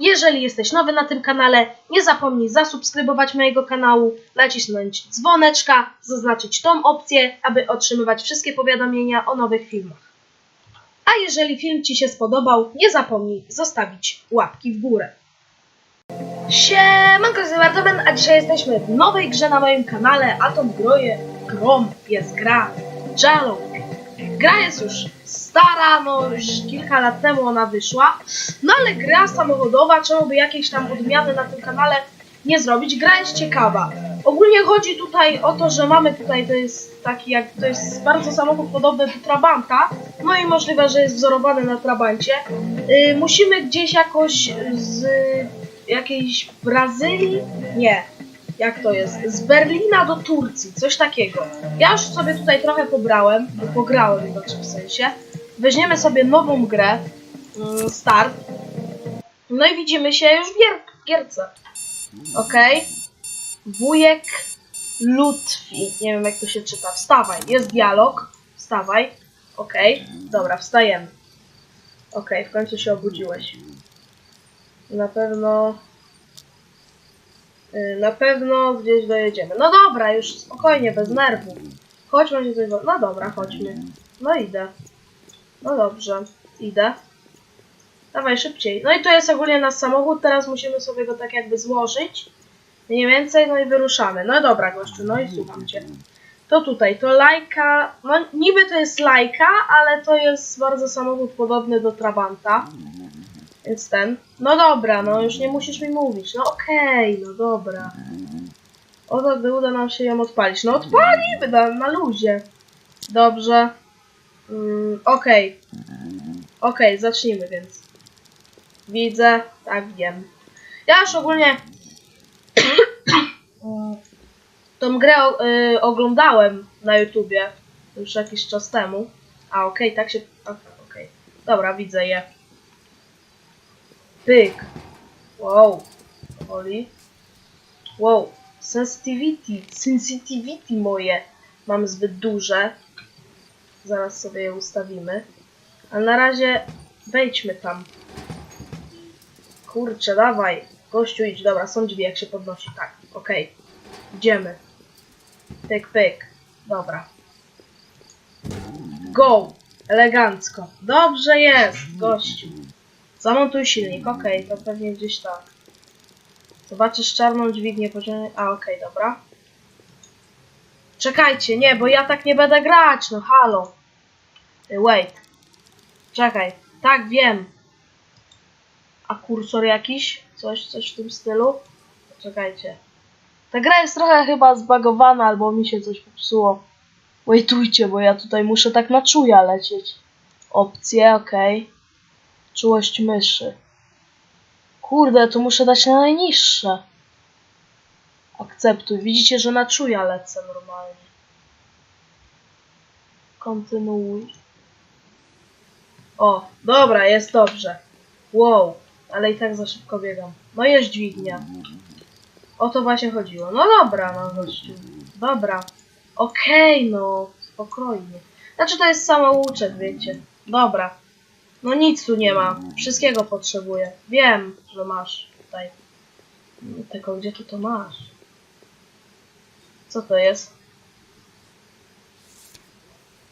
Jeżeli jesteś nowy na tym kanale, nie zapomnij zasubskrybować mojego kanału, nacisnąć dzwoneczka, zaznaczyć tą opcję, aby otrzymywać wszystkie powiadomienia o nowych filmach. A jeżeli film Ci się spodobał, nie zapomnij zostawić łapki w górę. Siemanko, jestem Bartomen, a dzisiaj jesteśmy w nowej grze na moim kanale, a tą groje, grom jest gra Jalop. Gra jest już stara, no już kilka lat temu ona wyszła, no ale gra samochodowa, czemu by jakieś tam odmiany na tym kanale nie zrobić? Gra jest ciekawa. Ogólnie chodzi tutaj o to, że mamy tutaj, to jest taki jak, to jest bardzo samochód podobny do Trabanta, no i możliwe, że jest wzorowany na Trabancie. Yy, musimy gdzieś jakoś z jakiejś Brazylii, nie, jak to jest, z Berlina do Turcji, coś takiego. Ja już sobie tutaj trochę pobrałem, pograłem znaczy w sensie. Weźmiemy sobie nową grę, mm, start. No i widzimy się już w gier, gierce. Okej. Wujek Lutfi. Nie wiem jak to się czyta. Wstawaj. Jest dialog. Wstawaj. Okej. Dobra, wstajemy. Okej, w końcu się obudziłeś. Na pewno... y, Na pewno gdzieś dojedziemy. No dobra, już spokojnie, bez nerwów. Chodźmy się coś... No dobra, chodźmy. No idę. No dobrze, idę. Dawaj szybciej. No i to jest ogólnie nasz samochód, teraz musimy sobie go tak jakby złożyć. Mniej więcej, no i wyruszamy. No dobra gościu, no i słucham cię. To tutaj, to lajka, no niby to jest lajka, ale to jest bardzo samochód podobny do Trabanta. Więc ten. No dobra, no już nie musisz mi mówić. No okej, no dobra. Oto gdy uda nam się ją odpalić. No odpalimy na, na luzie. Dobrze. Mm, okej. Okej, zacznijmy więc. Widzę, tak wiem. Ja już ogólnie mm, tą grę y, oglądałem na YouTubie już jakiś czas temu. A okej, tak się. Okej, okej. Dobra, widzę je. Pyk. Wow. Powoli. Wow. Sensitivity. Sensitivity moje. Mam zbyt duże. Zaraz sobie je ustawimy. A na razie wejdźmy tam. Kurczę, dawaj. Gościu idź, dobra, są drzwi, jak się podnosi. Tak, okej. Idziemy. Pyk, pyk. Dobra. Go! Elegancko. Dobrze jest, gościu. Zamontuj silnik, okej, to pewnie gdzieś tak. Zobaczysz czarną dźwignię poziomie. A, okej, dobra. Czekajcie, nie, bo ja tak nie będę grać, no halo. Y, Wait. Czekaj. Tak, wiem. A kursor jakiś? Coś, coś w tym stylu? Czekajcie. Ta gra jest trochę chyba zbagowana, albo mi się coś popsuło. Waitujcie, bo ja tutaj muszę tak na czuja lecieć. Opcje, okej. Czułość myszy. Kurde, tu muszę dać na najniższe. Akceptuj. Widzicie, że na czuja lecę normalnie. Kontynuuj. O, dobra, jest dobrze. Wow, ale i tak za szybko biegam. No jest dźwignia. O to właśnie chodziło. No dobra, no gościu. Dobra. Okej, no. Spokojnie. Znaczy to jest samouczek, wiecie. Dobra. No nic tu nie ma. Wszystkiego potrzebuję. Wiem, że masz tutaj. Tylko gdzie tu to masz? Co to jest?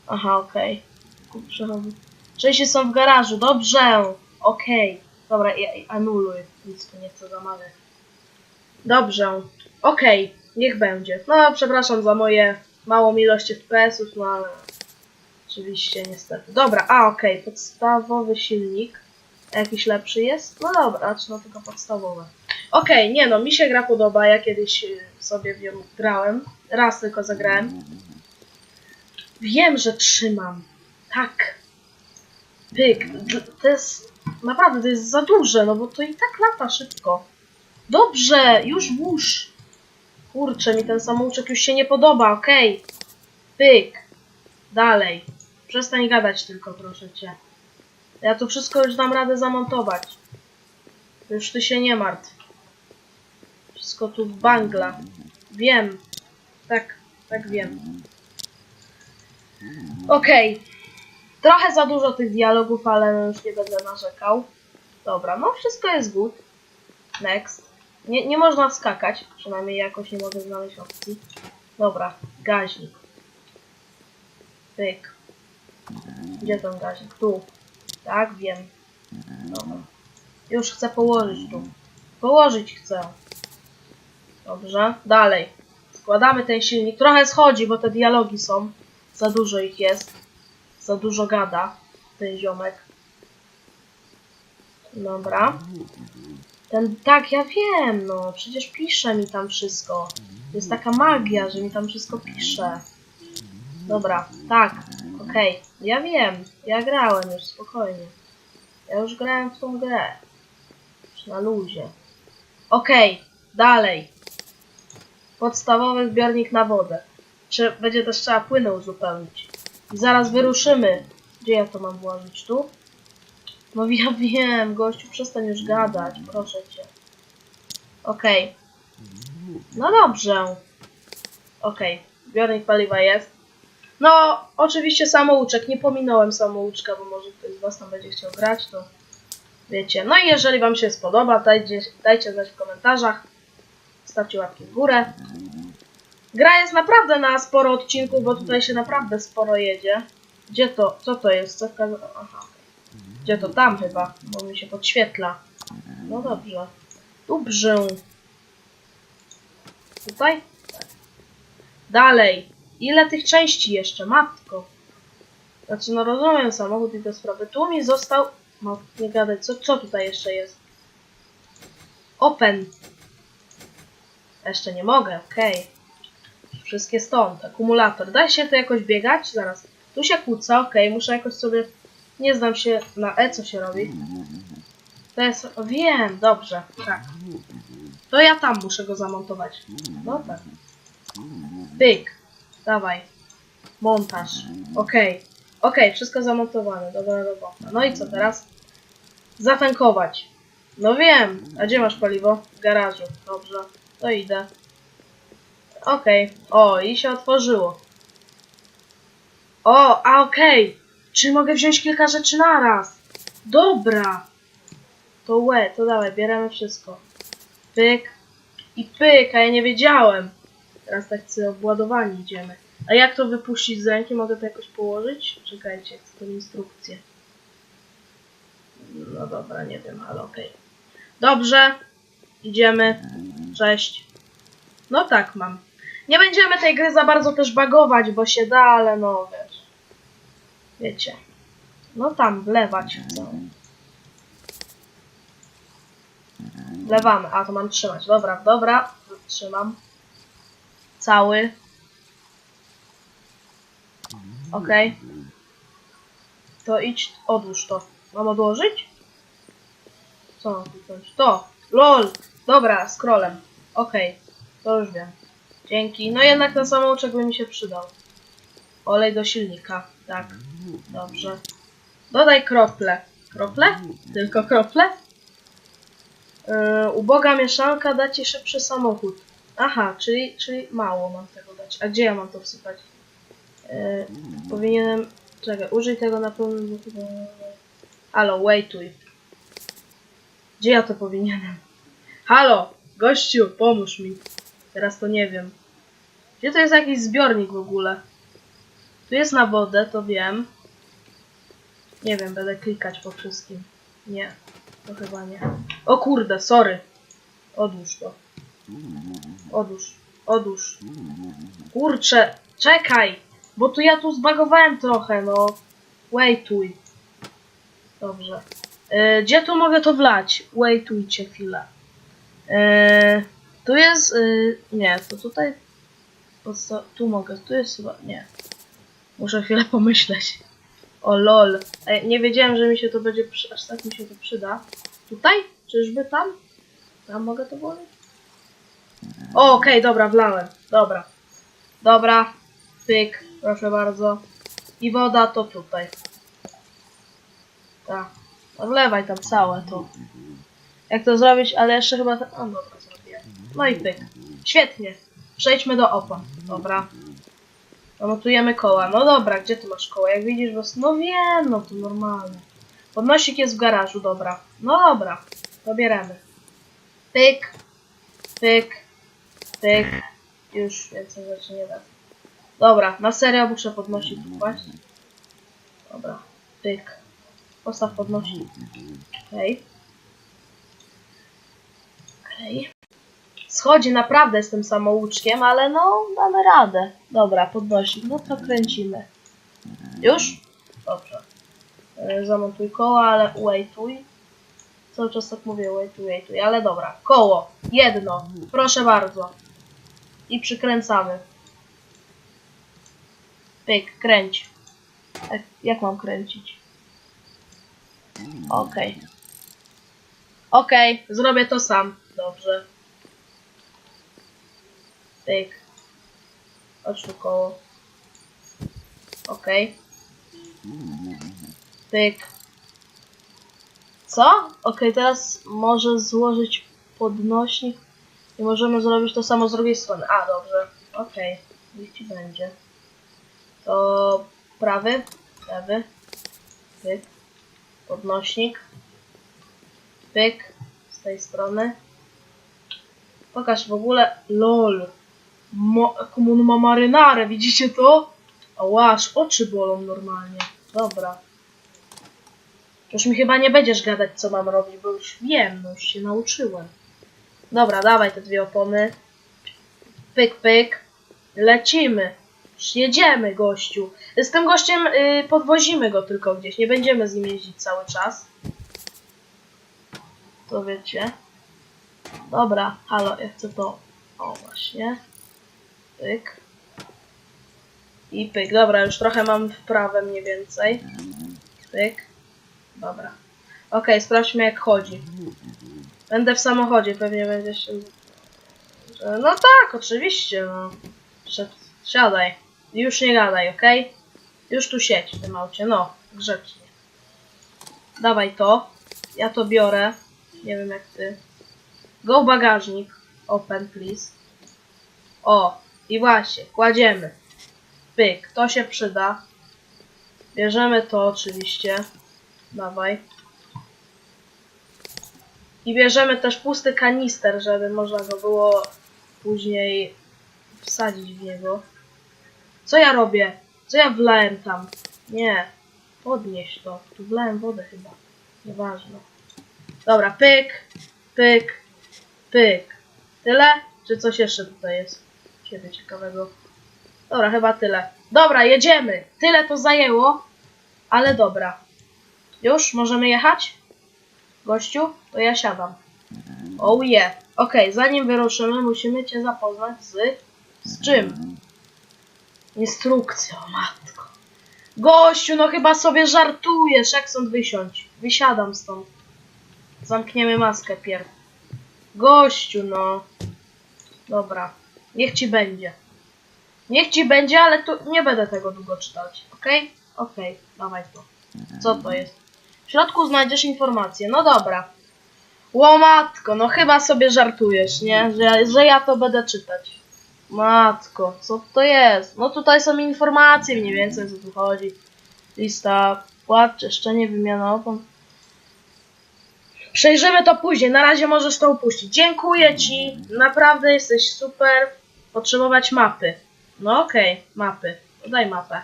Aha, okej. Kurczę, Części są w garażu, dobrze. Okej. Dobra, i, i anuluj. Nic tu nie chcę zamawiać. Dobrze. Okej, niech będzie. No, przepraszam za moje małą ilość FPS-ów, no ale... Oczywiście, niestety. Dobra, a okej, podstawowy silnik. Jakiś lepszy jest? No dobra, czy no tylko podstawowe. Okej, nie no, mi się gra podoba, ja kiedyś y, sobie w grałem. Raz tylko zagrałem. Wiem, że trzymam. Tak. Pyk. To jest... Naprawdę, to jest za duże, no bo to i tak lata szybko. Dobrze, już włóż. Kurczę, mi ten samouczek już się nie podoba, okej. Pyk. Dalej. Przestań gadać tylko, proszę cię. Ja tu wszystko już dam radę zamontować. Już ty się nie martw. Wszystko tu bangla. Wiem. Tak, tak wiem. Okej. Trochę za dużo tych dialogów, ale już nie będę narzekał. Dobra, no wszystko jest good. Next. Nie, nie można wskakać, przynajmniej jakoś nie mogę znaleźć opcji. Dobra, gaźnik. Pyk. Gdzie ten gaźnik? Tu. Tak, wiem. Dobra. Już chcę położyć tu. Położyć chcę. Dobrze, dalej. Składamy ten silnik. Trochę schodzi, bo te dialogi są. Za dużo ich jest. Za dużo gada ten ziomek. Dobra. Ten, tak, ja wiem, no. Przecież pisze mi tam wszystko. Jest taka magia, że mi tam wszystko pisze. Dobra, tak, okej. Ja wiem, ja grałem już, spokojnie. Ja już grałem w tą grę. Już na luzie. Okej, dalej. Podstawowy zbiornik na wodę. Czy będzie też trzeba płynę uzupełnić. Zaraz wyruszymy. Gdzie ja to mam włożyć? Tu? No ja wiem, gościu, przestań już gadać, proszę cię. Okej. No dobrze. Okej, zbiornik paliwa jest. No, oczywiście samouczek. Nie pominąłem samouczka, bo może ktoś z Was tam będzie chciał grać, to wiecie. No i jeżeli Wam się spodoba, dajcie, dajcie znać w komentarzach. Stawcie łapki w górę. Gra jest naprawdę na sporo odcinków, bo tutaj się naprawdę sporo jedzie. Gdzie to? Co to jest? Co w każdym... Aha. Gdzie to? Tam chyba, bo mi się podświetla. No dobrze. Dobrze. Tutaj? Dalej. Ile tych części jeszcze? Matko. Znaczy, no rozumiem samochód i te sprawy. Tu mi został... No, nie gadać. Co, co tutaj jeszcze jest? Open. Jeszcze nie mogę, okej. Wszystkie stąd. Akumulator. Da się to jakoś biegać? Zaraz. Tu się kłóca, okej. Muszę jakoś sobie... Nie znam się na E, co się robi. To jest... Wiem, dobrze. Tak. To ja tam muszę go zamontować. No tak. Pyk. Dawaj. Montaż. Okej. Okej, wszystko zamontowane. Dobra robota. No i co teraz? Zatankować. No wiem. A gdzie masz paliwo? W garażu. Dobrze. To idę. Okej. O, i się otworzyło. O, a okej. Czy mogę wziąć kilka rzeczy naraz? Dobra. To łe, to dawaj, bierzemy wszystko. Pyk. I pyk, a ja nie wiedziałem. Teraz tak chcę obładowanie idziemy. A jak to wypuścić z ręki? Mogę to jakoś położyć? Czekajcie, chcę tą instrukcję. No dobra, nie wiem, ale okej. Dobrze. Idziemy. Cześć. No tak mam. Nie będziemy tej gry za bardzo też bagować, bo się da, ale no wiesz. Wiecie. No tam, wlewać chcę. Wlewamy. A, to mam trzymać. Dobra, dobra. Trzymam. Cały. Okej. To idź, odłóż to. Mam odłożyć? Co mam tu? To! LOL! Dobra, scrollem. Okej. To już wiem. Dzięki. No jednak ten samouczek by mi się przydał. Olej do silnika. Tak. Dobrze. Dodaj krople. Krople? Tylko krople? Yy, uboga mieszanka da ci szybszy samochód. Aha, czyli, czyli mało mam tego dać. A gdzie ja mam to wsypać? Yy, powinienem... Czekaj, użyj tego na pełnym... Halo, waituj. Gdzie ja to powinienem? Halo, gościu, pomóż mi. Teraz to nie wiem. Gdzie to jest jakiś zbiornik w ogóle? Tu jest na wodę, to wiem. Nie wiem, będę klikać po wszystkim. Nie, to chyba nie. O kurde, sorry. Odłóż to. Odłóż, odłóż. Kurczę, czekaj! Bo tu ja tu zbagowałem trochę, no. Waituj. Dobrze. E, gdzie tu mogę to wlać? Waitujcie chwilę. E, tu jest... E, nie, to tutaj... Tu mogę, tu jest chyba... Nie. Muszę chwilę pomyśleć. O lol. Ej, nie wiedziałem, że mi się to będzie... Aż tak mi się to przyda. Tutaj? Czyżby tam? Tam mogę to włożyć? O, okej, dobra, wlałem. Dobra. Dobra. Pyk, proszę bardzo. I woda to tutaj. Tak. No wlewaj tam całe to. Jak to zrobić, ale jeszcze chyba... O, dobra. No i pyk. Świetnie. Przejdźmy do opa. Dobra. Notujemy koła. No dobra, gdzie ty masz koła? Jak widzisz, bo... No wiem, no to normalne. Podnosik jest w garażu, dobra. No dobra. To bieremy. Pyk, pyk, pyk. Już więcej rzeczy nie da. Dobra, na serio muszę podnosić kłaść. Dobra, pyk. Postaw podnosi. Okej. Okej. Schodzi, naprawdę jestem samouczkiem, ale no, damy radę. Dobra, podnosi. No to kręcimy. Już? Dobrze. E, Zamontuj koła, ale waituj. Cały czas tak mówię, waituj, waituj, ale dobra. Koło. Jedno. Proszę bardzo. I przykręcamy. Pyk, kręć. Jak, jak mam kręcić? Okej. Okej, zrobię to sam. Dobrze. Pyk. Chodź tu koło. Okej. Pyk. Co? Okej, teraz może złożyć podnośnik i możemy zrobić to samo z drugiej strony. A, dobrze. Okej, niech ci będzie. To prawy, lewy, pyk, podnośnik, pyk, z tej strony. Pokaż w ogóle, lol, On ma marynarę, widzicie to? Ała, aż oczy bolą normalnie. Dobra. Już mi chyba nie będziesz gadać, co mam robić, bo już wiem, już się nauczyłem. Dobra, dawaj te dwie opony. Pyk, pyk. Lecimy. Już jedziemy, gościu. Z tym gościem y, podwozimy go tylko gdzieś. Nie będziemy z nim jeździć cały czas. To wiecie. Dobra, halo, ja chcę to. O, właśnie. Pyk. I pyk. Dobra, już trochę mam wprawę mniej więcej. Pyk. Dobra. Okej, sprawdźmy jak chodzi. Będę w samochodzie, pewnie będzie się... No tak, oczywiście, no. Szed- Siadaj. Już nie gadaj, okej? Już tu siedź w tym aucie, no. Grzecznie. Dawaj to. Ja to biorę. Nie wiem jak ty. Go bagażnik. Open, please. O, i właśnie, kładziemy. Pyk, to się przyda. Bierzemy to oczywiście. Dawaj. I bierzemy też pusty kanister, żeby można go było później wsadzić w niego. Co ja robię? Co ja wlałem tam? Nie. Podnieś to. Tu wlałem wodę chyba. Nieważne. Dobra, pyk, pyk, pyk. Tyle? Czy coś jeszcze tutaj jest? Ciebie ciekawego. Dobra, chyba tyle. Dobra, jedziemy. Tyle to zajęło, ale dobra. Już? Możemy jechać? Gościu? To ja siadam. Oh yeah. Okej, zanim wyruszymy, musimy cię zapoznać z... Z czym? Instrukcją, matko. Gościu, no chyba sobie żartujesz. Jak stąd wysiąść? Wysiadam stąd. Zamkniemy maskę pierw. Gościu, no. Dobra. Niech ci będzie. Niech ci będzie, ale tu nie będę tego długo czytać. Okej? Okej, dawaj to. Co to jest? W środku znajdziesz informacje. No dobra. Łomatko, no chyba sobie żartujesz, nie? Że, że ja to będę czytać. Matko, co to jest? No tutaj są informacje mniej więcej co tu chodzi. Lista płat, czyszczenie, wymiana opon. Przejrzymy to później, na razie możesz to upuścić. Dziękuję ci, naprawdę jesteś super. Potrzebować mapy. No okej, mapy. Daj mapę.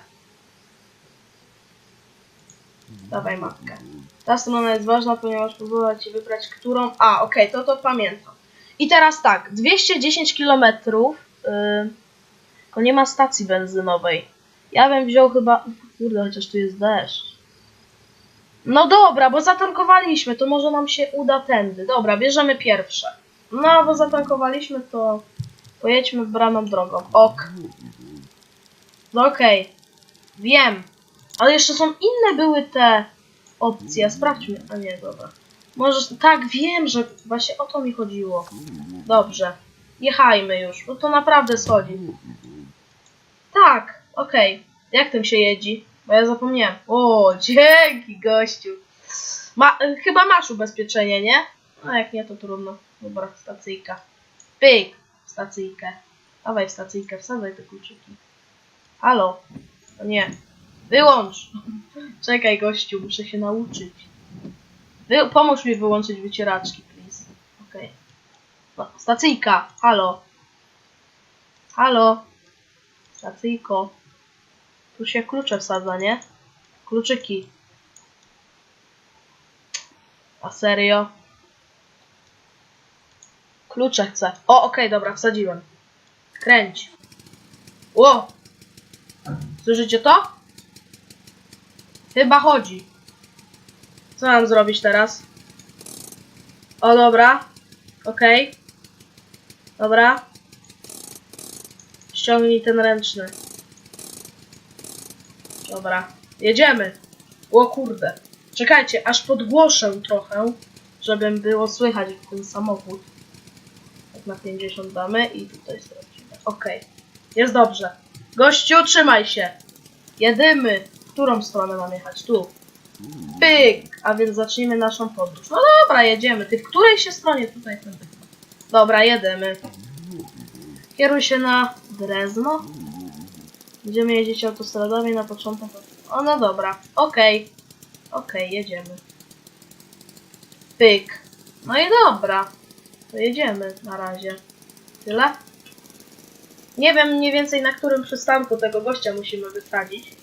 Dawaj mapkę. Ta strona jest ważna, ponieważ pozwala ci wybrać, którą... A, okej, to to pamiętam. I teraz tak, 210 km, yy, tylko nie ma stacji benzynowej. Ja bym wziął chyba... Kurde, chociaż tu jest deszcz. No dobra, bo zatankowaliśmy, to może nam się uda tędy. Dobra, bierzemy pierwsze. No, bo zatankowaliśmy, to pojedźmy braną drogą. Ok. No okej. Wiem. Ale jeszcze są inne były te opcje. Sprawdźmy. A nie, dobra. Możesz... Tak, wiem, że właśnie o to mi chodziło. Dobrze. Jechajmy już, bo to naprawdę schodzi. Tak, okej. Jak tym się jedzi? Bo ja zapomniałem. O, dzięki gościu. Ma, chyba masz ubezpieczenie, nie? A jak nie, to trudno. Dobra, stacyjka. Pyk, stacyjkę. Dawaj stacyjkę, wsadzaj te kluczyki. Halo? O nie. Wyłącz! Czekaj, gościu, muszę się nauczyć. Wy, pomóż mi wyłączyć wycieraczki, please. Okej. No, stacyjka, halo. Halo. Stacyjko. Tu się klucze wsadza, nie? Kluczyki. A serio? Klucze chcę. O, okej, dobra, wsadziłem. Kręć. Ło! Słyszycie to? Chyba chodzi. Co mam zrobić teraz? O, dobra. Okej. Dobra. Ściągnij ten ręczny. Dobra. Jedziemy. O kurde. Czekajcie, aż podgłoszę trochę, żeby było słychać ten samochód. Na 50 damy i tutaj stracimy. Okej. Jest dobrze. Gościu, trzymaj się. Jedymy. W którą stronę mam jechać? Tu. Pyk! A więc zacznijmy naszą podróż. No dobra, jedziemy. Ty w której się stronie? Tutaj. tędy. Dobra, jedziemy. Kieruj się na Drezno. Będziemy jeździć autostradami na początek. O, no dobra. Okej. Okej, jedziemy. Pyk. No i dobra. To jedziemy na razie. Tyle? Nie wiem mniej więcej na którym przystanku tego gościa musimy wysadzić.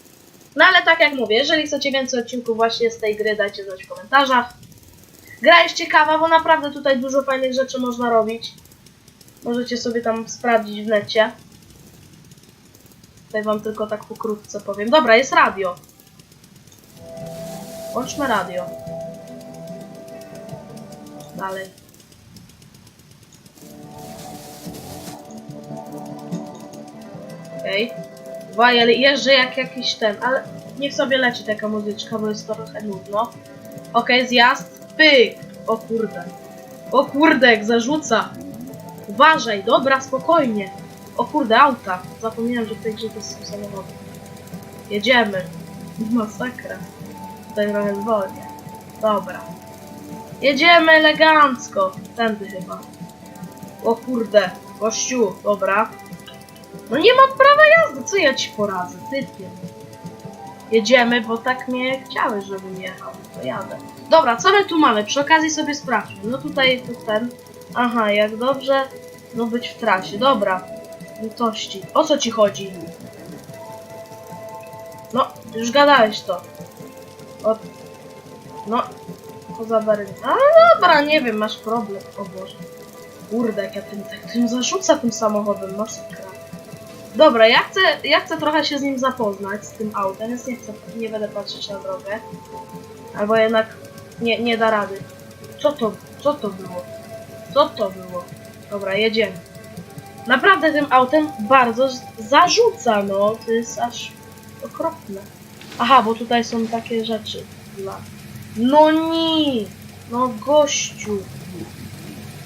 No ale tak jak mówię, jeżeli chcecie więcej odcinków właśnie z tej gry, dajcie znać w komentarzach. Gra jest ciekawa, bo naprawdę tutaj dużo fajnych rzeczy można robić. Możecie sobie tam sprawdzić w necie. Tutaj wam tylko tak pokrótce powiem. Dobra, jest radio. Włączmy radio. Dalej. Okej. Okay. ale jeżdżę jak jakiś ten, ale niech sobie leci taka muzyczka, bo jest trochę nudno. Okej, zjazd. Pyk! O kurde. O kurde, jak zarzuca. Uważaj, dobra, spokojnie. O kurde, auta. Zapomniałem, że w tej grze to są samochody. Jedziemy. Masakra. Tutaj trochę zwolnię. Dobra. Jedziemy elegancko. Tędy chyba. O kurde. Gościu, dobra. No nie mam prawa jazdy, co ja ci poradzę, typie. Jedziemy, bo tak mnie chciały, żebym jechał, to jadę. Dobra, co my tu mamy? Przy okazji sobie sprawdźmy. No tutaj, tu ten. Aha, jak dobrze, no być w trasie. Dobra. Litości. O co ci chodzi? No, już gadałeś to. O... No, poza barynką. Ale dobra, nie wiem, masz problem. O Boże. Kurde, jak ja tym, tak, tym zarzuca tym samochodem, masakra. Dobra, ja chcę, ja chcę trochę się z nim zapoznać, z tym autem, więc nie chcę, nie będę patrzeć na drogę. Albo jednak nie, nie da rady. Co to, co to było? Co to było? Dobra, jedziemy. Naprawdę tym autem bardzo zarzuca, no. To jest aż okropne. Aha, bo tutaj są takie rzeczy dla... No nie! No gościu!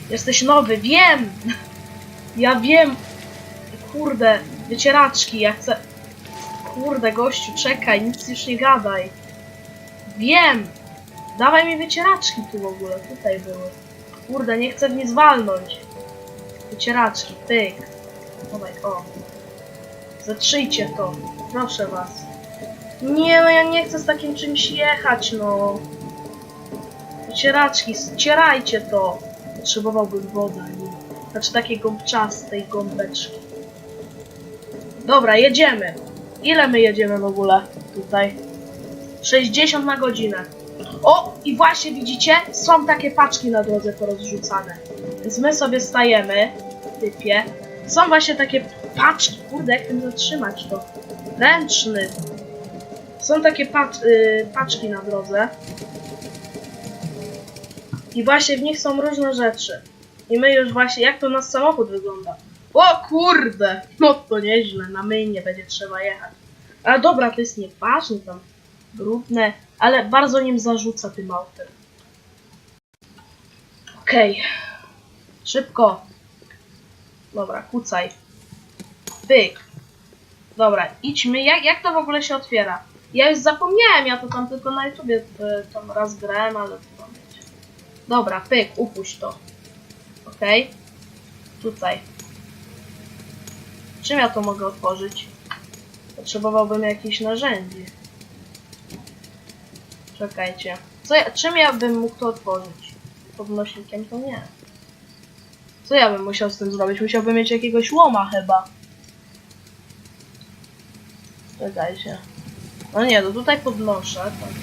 Jesteś nowy, wiem! Ja wiem! Kurde, wycieraczki, ja chcę... Kurde, gościu, czekaj, nic już nie gadaj. Wiem! Dawaj mi wycieraczki tu w ogóle, tutaj były. Kurde, nie chcę w nic walnąć. Wycieraczki, pyk. Dawaj, o. Zatrzyjcie to, proszę was. Nie, no ja nie chcę z takim czymś jechać, no. Wycieraczki, ścierajcie to. Potrzebowałbym wody. Znaczy takiej gąbczastej gąbeczki. Dobra, jedziemy. Ile my jedziemy w ogóle tutaj? 60 na godzinę. O, i właśnie widzicie, są takie paczki na drodze porozrzucane. Więc my sobie stajemy, typie. Są właśnie takie paczki, kurde, jak tym zatrzymać to? Ręczny. Są takie y, paczki na drodze. I właśnie w nich są różne rzeczy. I my już właśnie, jak to nasz samochód wygląda. O kurde! No to nieźle, na myjnie będzie trzeba jechać. Ale dobra, to jest nieważne tam. Brudne, ale bardzo nim zarzuca tym autem. Okej. Szybko. Dobra, kucaj. Pyk. Dobra, idźmy. Jak, jak to w ogóle się otwiera? Ja już zapomniałem, ja to tam tylko na YouTubie y, tam raz grałem, ale to wiecie. Dobra, pyk, upuść to. Okej. Tutaj. Czym ja to mogę otworzyć? Potrzebowałbym jakichś narzędzi. Czekajcie. Co ja, czym ja bym mógł to otworzyć? Podnośnikiem to nie. Co ja bym musiał z tym zrobić? Musiałbym mieć jakiegoś łoma chyba. Czekajcie. No nie, no tutaj podnoszę. Tak.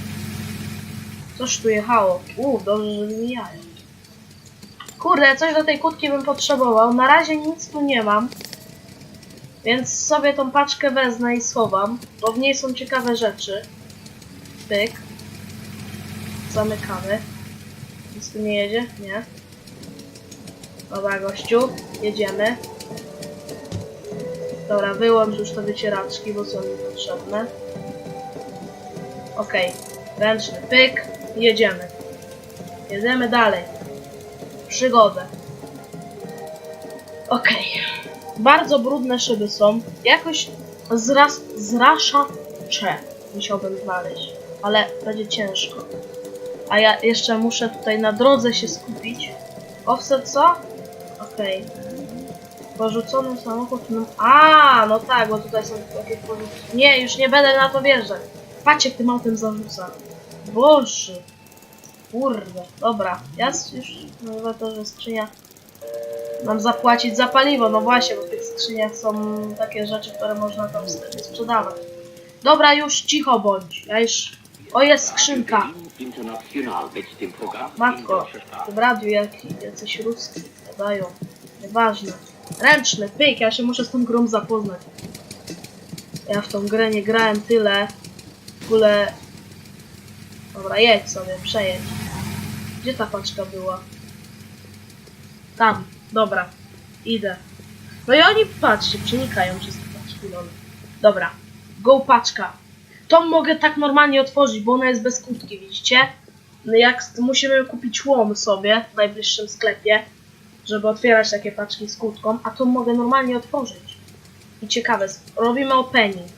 Coś tu jechało. Uuu, dobrze, że mi jają. Kurde, coś do tej kłódki bym potrzebował. Na razie nic tu nie mam. Więc sobie tą paczkę wezmę i schowam, bo w niej są ciekawe rzeczy. Pyk. Zamykamy. Nic tu nie jedzie? Nie. Dobra, gościu. Jedziemy. Dobra, wyłącz już te wycieraczki, bo są mi potrzebne. Okej. Ręczny pyk. Jedziemy. Jedziemy dalej. Przygodę. Okej. Bardzo brudne szyby są. Jakoś zras, zraszacze musiałbym znaleźć. Ale będzie ciężko. A ja jeszcze muszę tutaj na drodze się skupić. Offset co? Okej. Porzucony samochód. No... A, no tak, bo tutaj są takie porzucone. Nie, już nie będę na to wjeżdżać. Patrz jak tym autem zarzuca. Boże. Kurde. Dobra. Ja już mówię to, że skrzynia nam zapłacić za paliwo. No właśnie, bo w tych skrzyniach są takie rzeczy, które można tam sprzedawać. Dobra, już cicho bądź. Ja już... O, jest skrzynka. Matko, w radiu jak jacyś ruski gadają. Nieważne. Ręczny, pyk, ja się muszę z tą grą zapoznać. Ja w tą grę nie grałem tyle. W ogóle... Dobra, jedź sobie, przejedź. Gdzie ta paczka była? Tam, dobra. Idę. No i oni, patrzcie, przenikają przez paczki, lol. Dobra, go paczka. Tą mogę tak normalnie otworzyć, bo ona jest bez kłódki, widzicie? No jak musimy kupić łom sobie w najbliższym sklepie, żeby otwierać takie paczki z kłódką, a to mogę normalnie otworzyć. I ciekawe, robimy opening.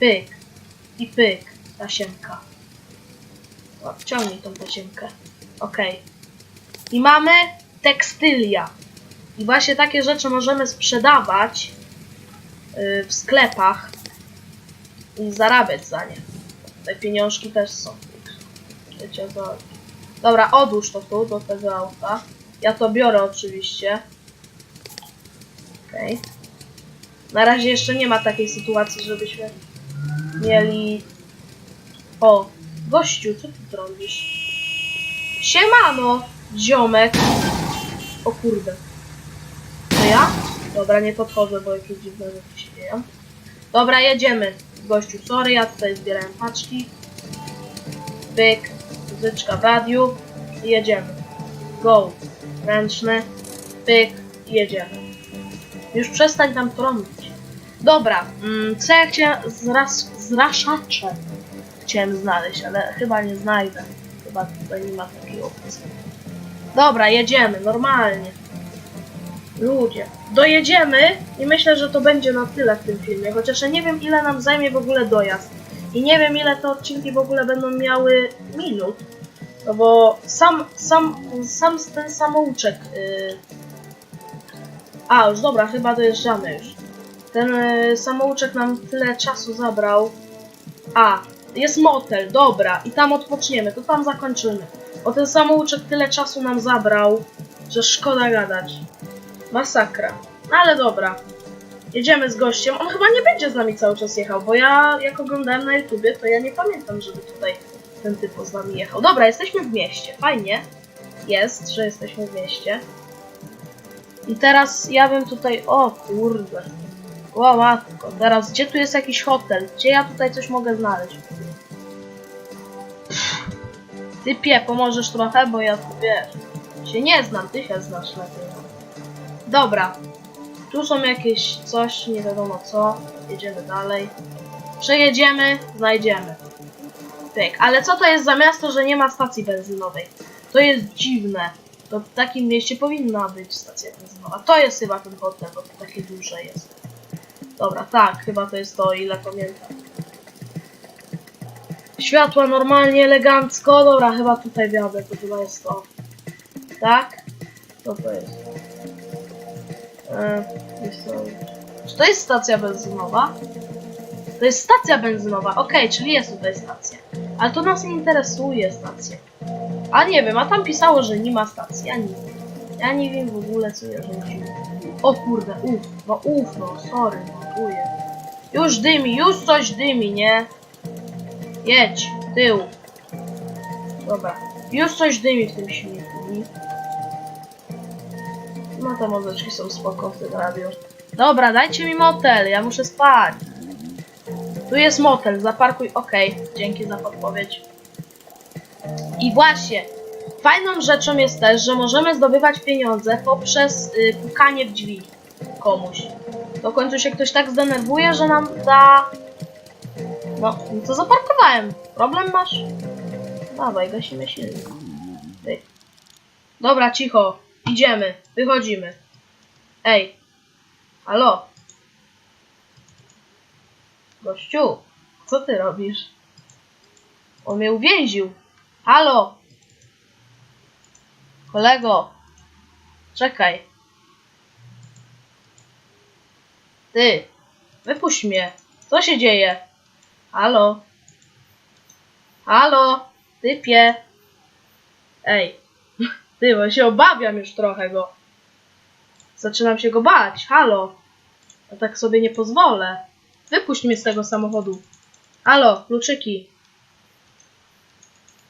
Pyk. I pyk. Tasiemka. O, wciągnij tą tasiemkę. Okej. I mamy tekstylia. I właśnie takie rzeczy możemy sprzedawać yy, w sklepach i zarabiać za nie. Te pieniążki też są. Wiecie o co chodzi. Dobra, odłóż to tu do tego auta. Ja to biorę oczywiście. Okej. Na razie jeszcze nie ma takiej sytuacji, żebyśmy mieli... O, gościu, co ty robisz? Siemano, ziomek. O kurde. To ja? Dobra, nie podchodzę, bo jakieś dziwne rzeczy się dzieją. Dobra, jedziemy. Gościu, sorry, ja tutaj zbierałem paczki. Byk, muzyczka w radiu i jedziemy. Go. Ręczny, pyk i jedziemy. Już przestań tam trąbić. Dobra, mm, co ja chciałem zras, zraszacze chciałem znaleźć, ale chyba nie znajdę. Chyba tutaj nie ma takiej opcji. Dobra, jedziemy, normalnie. Ludzie, dojedziemy i myślę, że to będzie na tyle w tym filmie, chociaż ja nie wiem ile nam zajmie w ogóle dojazd. I nie wiem ile te odcinki w ogóle będą miały minut. No bo sam, sam, sam ten samouczek. Yy... A, już dobra, chyba dojeżdżamy już. Ten yy, samouczek nam tyle czasu zabrał. A, jest motel, dobra, i tam odpoczniemy, to tam zakończymy. Bo ten samouczek tyle czasu nam zabrał, że szkoda gadać. Masakra. No ale dobra. Jedziemy z gościem. On chyba nie będzie z nami cały czas jechał, bo ja jak oglądałem na YouTubie, to ja nie pamiętam, żeby tutaj ten typ z nami jechał. Dobra, jesteśmy w mieście. Fajnie. Jest, że jesteśmy w mieście. I teraz ja bym tutaj... O kurde. O matko. Teraz gdzie tu jest jakiś hotel? Gdzie ja tutaj coś mogę znaleźć? Typie, pomożesz trochę, bo ja wiesz. Się nie znam, ty się znasz lepiej. Dobra. Tu są jakieś coś, nie wiadomo co. Jedziemy dalej. Przejedziemy, znajdziemy. Pyk. Ale co to jest za miasto, że nie ma stacji benzynowej? To jest dziwne. To w takim mieście powinna być stacja benzynowa. To jest chyba ten hotel, bo to takie duże jest. Dobra, tak, chyba to jest to, ile pamiętam. Światła normalnie, elegancko. Dobra, chyba tutaj wjadę, to chyba jest to. Tak? Co to jest? E, to... Czy to jest stacja benzynowa? To jest stacja benzynowa, okej, czyli jest tutaj stacja. Ale to nas nie interesuje stacja. A nie wiem, a tam pisało, że nie ma stacji, a nie. Ja nie wiem w ogóle co ja rzucił. O kurde, uf, no uf, no sorry, montuję. Już dymi, już coś dymi, nie? Jedź, tył. Dobra, już coś dymi w tym nie? No te muzyczki są spoko w tym. Dobra, dajcie mi motel, ja muszę spać. Tu jest motel, zaparkuj, okej, dzięki za podpowiedź. I właśnie, fajną rzeczą jest też, że możemy zdobywać pieniądze poprzez y, pukanie w drzwi komuś. Do końca się ktoś tak zdenerwuje, że nam da... No, no to zaparkowałem. Problem masz? Dawaj, gasimy silnik. Dobra, cicho. Idziemy. Wychodzimy. Ej. Halo. Gościu, co ty robisz? On mnie uwięził. Halo. Kolego. Czekaj. Ty. Wypuść mnie. Co się dzieje? Halo. Halo. Typie. Ej. Ty, bo się obawiam już trochę go. Zaczynam się go bać. Halo. Ja tak sobie nie pozwolę. Wypuść mnie z tego samochodu. Halo, kluczyki.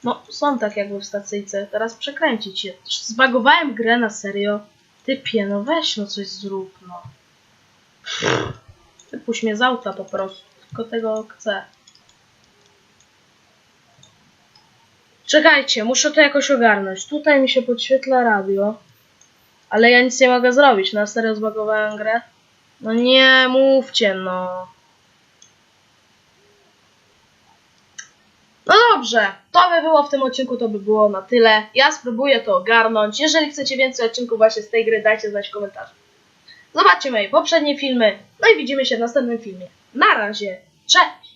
No, są tak jakby w stacyjce. Teraz przekręcić się. Zbagowałem grę na serio. Typie, no weź no coś zrób, no. Wypuść mnie z auta po prostu. Tylko tego chcę. Czekajcie, muszę to jakoś ogarnąć. Tutaj mi się podświetla radio. Ale ja nic nie mogę zrobić. Na serio zbagowałem grę. No nie mówcie, no. No dobrze, to by było w tym odcinku, to by było na tyle. Ja spróbuję to ogarnąć. Jeżeli chcecie więcej odcinków właśnie z tej gry, dajcie znać w komentarzu. Zobaczcie moje poprzednie filmy, no i widzimy się w następnym filmie. Na razie, cześć!